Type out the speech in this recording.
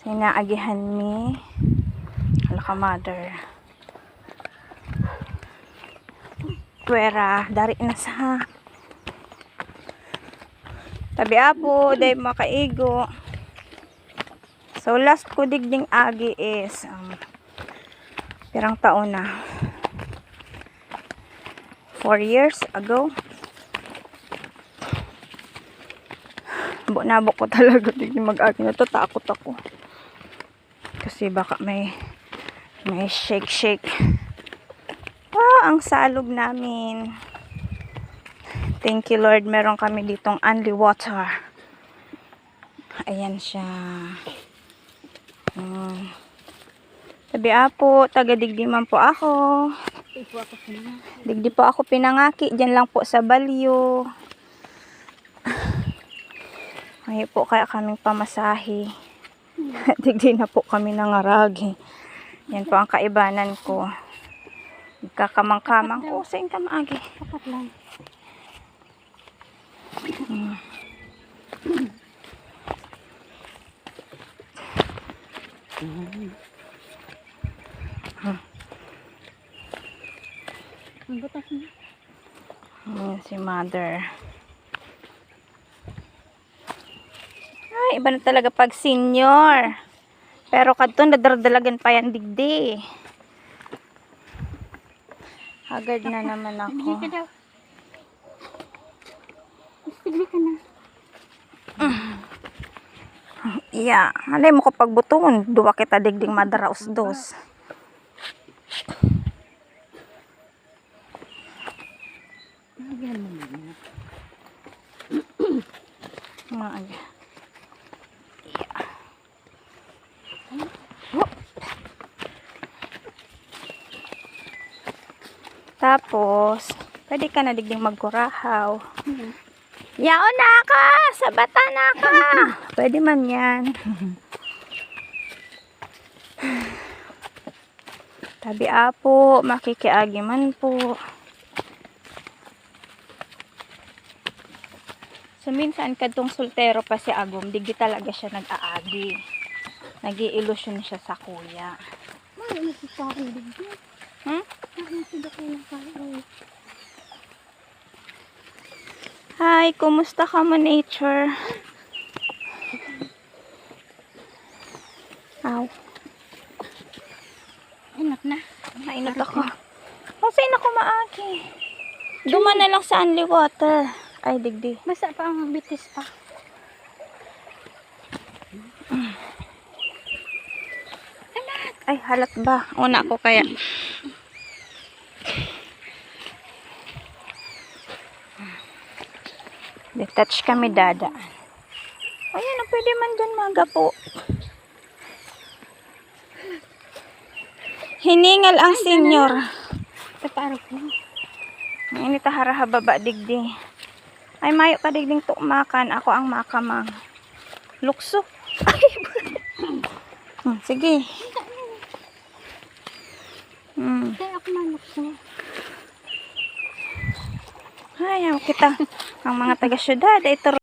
Sa inaagihan mi. Hala ka, mother. Tuwera, dari na sa Tabi apo, day makaigo. So, last ko digding agi is um, pirang taon na. Four years ago. Nabok ko talaga digding mag-agi na to. Takot ako. Kasi baka may may shake shake. Ah, ang salog namin. Thank you Lord, meron kami ditong only water. Ayan siya. Hmm. Sabi apo, taga digdiman po ako. Digdi po ako pinangaki. Diyan lang po sa Balyo. Ngayon po kaya kaming pamasahe. Digdi na po kami nangaragi. Yan po ang kaibanan ko. Kakamang-kamang ko. Saan ka maagi? Sapat lang. Ang butas na. Ayan si mother. Iba na talaga pag senior. Pero kadto nadardalagan pa yan digdi. Haggard na naman ka ako. daw. Bigyan ka na. Iya, alay mo ko pagbuton. Duwa kita digding madaraos dos. Mga aga. Tapos, pwede ka na digding magkurahaw. Hmm. Yao na ka! Sa bata na ka! Pwede man yan. Tabi apo, makikiagi man po. So minsan kadtong soltero pa si Agom, digdi talaga siya nag-aagi. Nag-iilusyon siya sa kuya. Ay, Hmm? Hi, kumusta ka mo nature? Aw, Inat na. mainot ako. Kasi na kumaagi. Duma na lang sa only water. Ay, digdi. Basta pa ang bitis pa. Ay, halat ba? Una ko kaya. Detach kami dadaan. Ayan, oh, pwede man dun maga po. Hiningal ang senior. Sa Pari ko. Ini tahara baba digdi. Ay, mayo ka digding tumakan. Ako ang makamang. Lukso. Ay, hmm, sige. Hmm. Kaya ako malukso. Ayaw kita. Ang mga taga-syudad ay turo